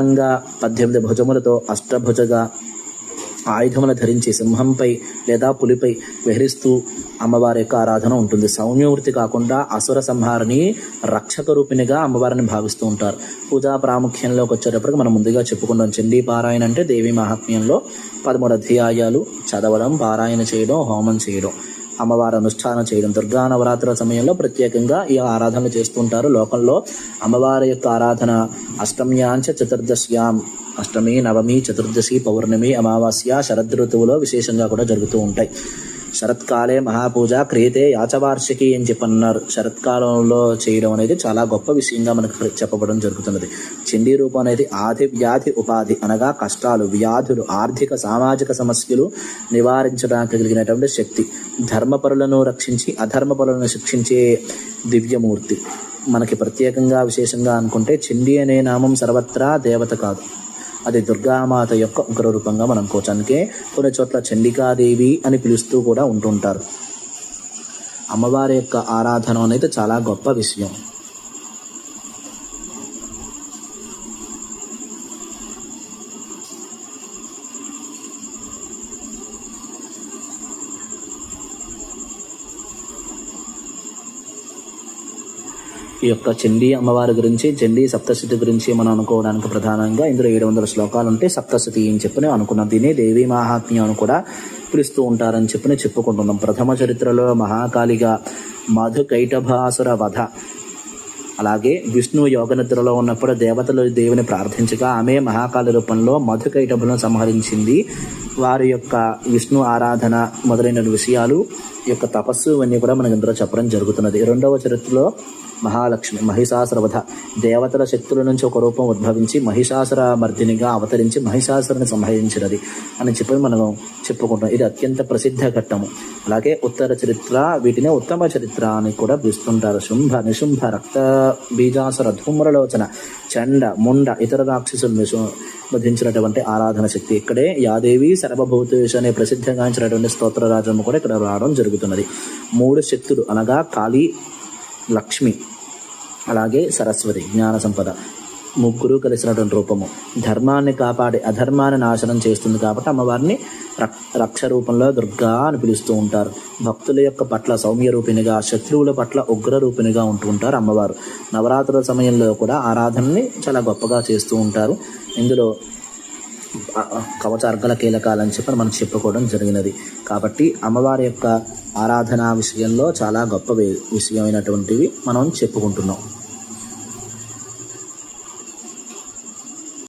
గా పద్దెనిమిది భుజములతో అష్టభుజగా ఆయుధములు ధరించి సింహంపై లేదా పులిపై విహరిస్తూ అమ్మవారి యొక్క ఆరాధన ఉంటుంది. సౌమ్యమూర్తి కాకుండా అసుర సంహారిని రక్షక రూపిణిగా అమ్మవారిని భావిస్తూ ఉంటారు. పూజా ప్రాముఖ్యంలోకి వచ్చేటప్పటికి మనం ముందుగా చెప్పుకుంటాం చండీ పారాయణ అంటే దేవి మహాత్మ్యంలో పదమూడు అధ్యాయాలు చదవడం పారాయణ చేయడం హోమం చేయడం అమ్మవారి అనుష్ఠానం చేయడం. దుర్గా నవరాత్రుల సమయంలో ప్రత్యేకంగా ఈ ఆరాధనలు చేస్తుంటారు లోకంలో అమ్మవారి యొక్క ఆరాధన అష్టమ్యాంచ చతుర్దశ్యాం. అష్టమి నవమి చతుర్దశి పౌర్ణమి అమావాస్య శరద్ ఋతువులో విశేషంగా కూడా జరుగుతూ ఉంటాయి. శరత్కాలే మహాపూజ క్రియతే యాచవార్షికి అని చెప్పన్నారు. శరత్కాలంలో చేయడం అనేది చాలా గొప్ప విషయంగా మనకు చెప్పబడడం జరుగుతున్నది. చండీ రూపం అనేది ఆది వ్యాధి ఉపాధి అనగా కష్టాలు వ్యాధులు ఆర్థిక సామాజిక సమస్యలు నివారించడానికి కలిగినటువంటి శక్తి. ధర్మపరులను రక్షించి అధర్మపరులను శిక్షించే దివ్యమూర్తి. మనకి ప్రత్యేకంగా విశేషంగా అనుకుంటే చండీ అనే నామం సర్వత్రా దేవత కాదు. అది దుర్గామాత యొక్క ఉగ్ర రూపంగా మనం అనుకోవచ్చు అందుకే కొన్ని చోట్ల చండికాదేవి అని పిలుస్తూ కూడా ఉంటుంటారు. అమ్మవారి యొక్క ఆరాధన అనేది చాలా గొప్ప విషయం. ఈ యొక్క చండీ అమ్మవారి గురించి చండీ సప్తశతి గురించి మనం అనుకోవడానికి ప్రధానంగా ఇందులో ఏడు వందల శ్లోకాలు ఉంటే సప్తశతి అని చెప్పని అనుకున్నాం. దీన్ని దేవీ మహాత్మ్యం అని కూడా పిలుస్తూ ఉంటారని చెప్పి చెప్పుకుంటున్నాం. ప్రథమ చరిత్రలో మహాకాళిగా మధు కైటభాసుర వధ. అలాగే విష్ణు యోగ నిద్రలో ఉన్నప్పుడు దేవతలు దేవుని ప్రార్థించగా ఆమె మహాకాళి రూపంలో మధుకైటభులను సంహరించింది. వారి యొక్క విష్ణు ఆరాధన మొదలైన విషయాలు యొక్క తపస్సు ఇవన్నీ కూడా మనకి ఇందులో చెప్పడం జరుగుతున్నది. రెండవ చరిత్రలో మహాలక్ష్మి మహిషాసురవధ. దేవతల శక్తుల నుంచి ఒక రూపం ఉద్భవించి మహిషాసుర మర్దినిగా అవతరించి మహిషాసురుని సంహరించినది అని చెప్పి మనం చెప్పుకుంటాం ఇది అత్యంత ప్రసిద్ధ ఘట్టము. అలాగే ఉత్తర చరిత్ర వీటిని ఉత్తమ చరిత్ర అని కూడా పిలుస్తుంటారు. శుంభ నిశుంభ రక్త బీజాసుర ధూమ్రలోచన చండ ముండ ఇతర రాక్షసులు విశు- ఆరాధన శక్తి. ఇక్కడే యాదేవి సర్వభూతేశ అనే ప్రసిద్ధంగాంచినటువంటి స్తోత్ర రాజము కూడా ఇక్కడ రావడం జరుగుతున్నది. మూడు శక్తులు అనగా కాళీ లక్ష్మి అలాగే సరస్వతి జ్ఞాన సంపద ముగ్గురు కలిసినటువంటి రూపము. ధర్మాన్ని కాపాడి అధర్మాన్ని నాశనం చేస్తుంది కాబట్టి అమ్మవారిని రక్- రక్ష రూపంలో దుర్గా అని పిలుస్తూ ఉంటారు. భక్తుల యొక్క పట్ల సౌమ్య రూపిణిగా శత్రువుల పట్ల ఉగ్ర రూపిణిగా ఉంటూ ఉంటారు అమ్మవారు. నవరాత్రుల సమయంలో కూడా ఆరాధనని చాలా గొప్పగా చేస్తూ ఉంటారు. ఇందులో కవచార్గల కీలకాలని చెప్పి మనం చెప్పుకోవడం జరిగినది. కాబట్టి అమ్మవారి యొక్క ఆరాధన విషయంలో చాలా గొప్ప విషయమైనటువంటివి మనం చెప్పుకుంటున్నాం.